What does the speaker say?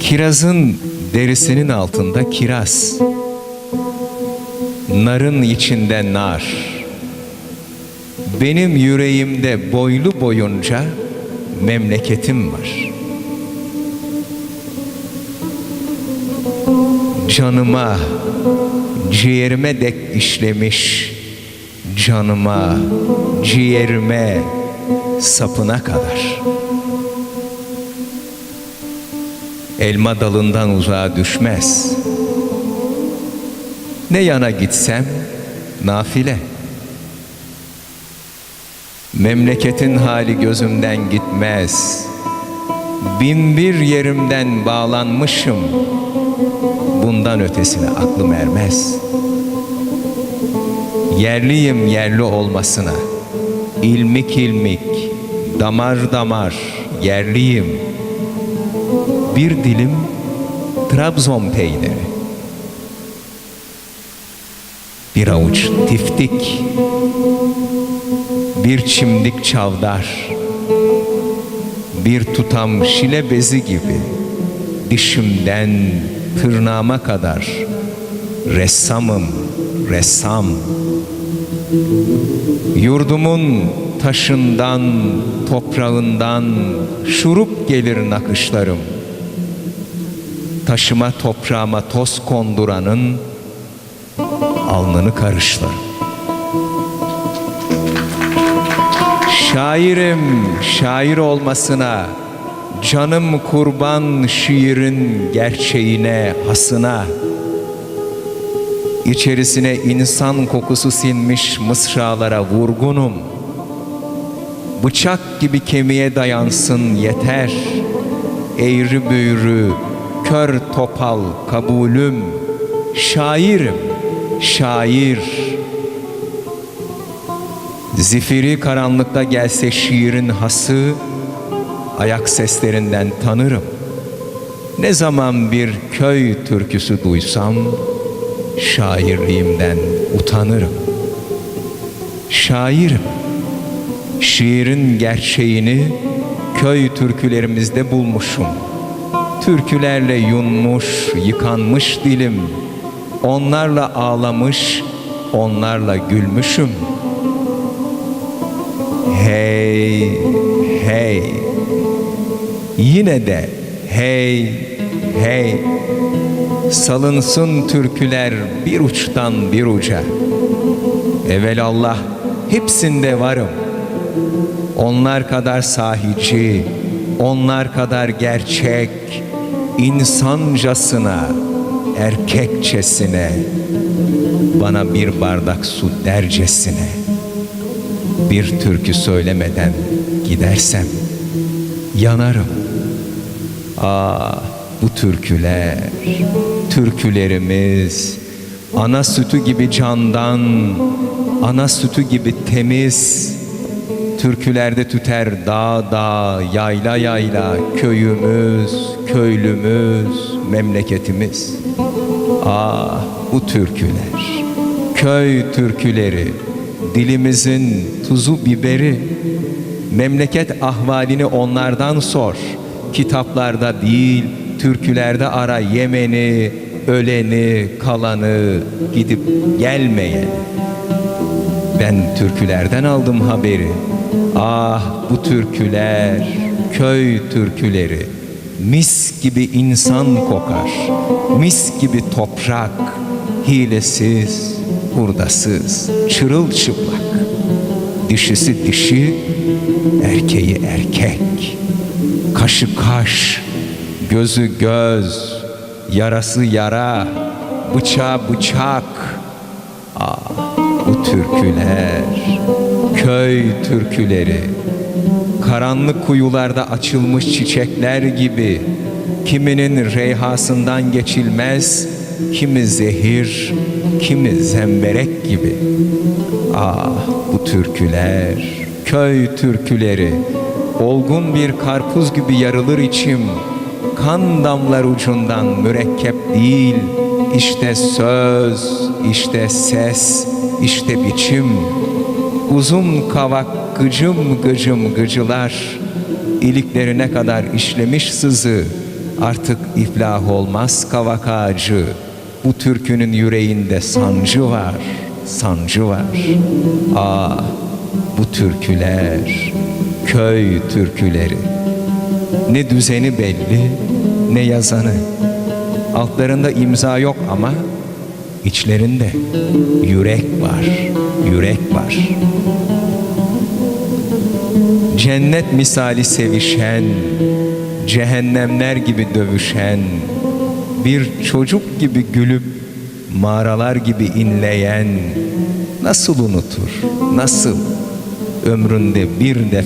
Kirazın derisinin altında kiraz. Narın içinde nar. Benim yüreğimde boylu boyunca memleketim var. Canıma, ciğerime dek işlemiş, canıma, ciğerime, sapına kadar. Elma dalından uzağa düşmez. Ne yana gitsem nafile. Memleketin hali gözümden gitmez. Bin bir yerimden bağlanmışım. Bundan ötesine aklım ermez. Yerliyim yerli olmasına. İlmik ilmik, damar damar yerliyim. Bir dilim Trabzon peyniri. Bir avuç tiftik, bir çimdik çavdar, bir tutam şile bezi gibi dişimden tırnağıma kadar ressamım, ressam. Yurdumun taşından, toprağından şurup gelir nakışlarım. Taşıma toprağıma toz konduranın alnını karışlarım. Şairim şair olmasına, canım kurban şiirin gerçeğine, hasına. İçerisine insan kokusu sinmiş mısralara vurgunum. Bıçak gibi kemiğe dayansın yeter. Eğri büğrü, kör topal kabulüm. Şairim, şair. Zifiri karanlıkta gelse şiirin hası, ayak seslerinden tanırım. Ne zaman bir köy türküsü duysam, şairliğimden utanırım. Şairim, şiirin gerçeğini köy türkülerimizde bulmuşum. Türkülerle yunmuş, yıkanmış dilim, onlarla ağlamış, onlarla gülmüşüm. Hey, hey, yine de hey, hey, salınsın türküler bir uçtan bir uca. Evelallah hepsinde varım. Onlar kadar sahici, onlar kadar gerçek, insancasına, erkekçesine, bana bir bardak su dercesine, bir türkü söylemeden gidersem yanarım. Ah bu türküler, türkülerimiz ana sütü gibi candan, ana sütü gibi temiz. Türkülerde tüter dağ dağ, yayla yayla, köyümüz, köylümüz, memleketimiz. Ah bu türküler, köy türküleri, dilimizin tuzu biberi, memleket ahvalini onlardan sor. Kitaplarda değil, türkülerde ara yemeni, öleni, kalanı, gidip gelmeyeni. Ben türkülerden aldım haberi. Ah bu türküler, köy türküleri. Mis gibi insan kokar, mis gibi toprak. Hilesiz, hurdasız, çırılçıplak. Dişisi dişi, erkeği erkek. Kaşı kaş, gözü göz, yarası yara, bıçağı bıçak. Ah türküler, köy türküleri, karanlık kuyularda açılmış çiçekler gibi, kiminin reyhasından geçilmez, kimi zehir, kimi zemberek gibi. Ah bu türküler, köy türküleri, olgun bir karpuz gibi yarılır içim, kan damlar ucundan mürekkep değil, işte söz, işte ses, işte biçim. Uzun kavak gıcım gıcım gıcılar, iliklerine kadar işlemiş sızı, artık iflah olmaz kavak ağacı. Bu türkünün yüreğinde sancı var, sancı var. Ah bu türküler, köy türküleri. Ne düzeni belli, ne yazanı. Altlarında imza yok ama içlerinde yürek var, yürek var. Cennet misali sevişen, cehennemler gibi dövüşen, bir çocuk gibi gülüp mağaralar gibi inleyen nasıl unutur, nasıl ömründe bir defa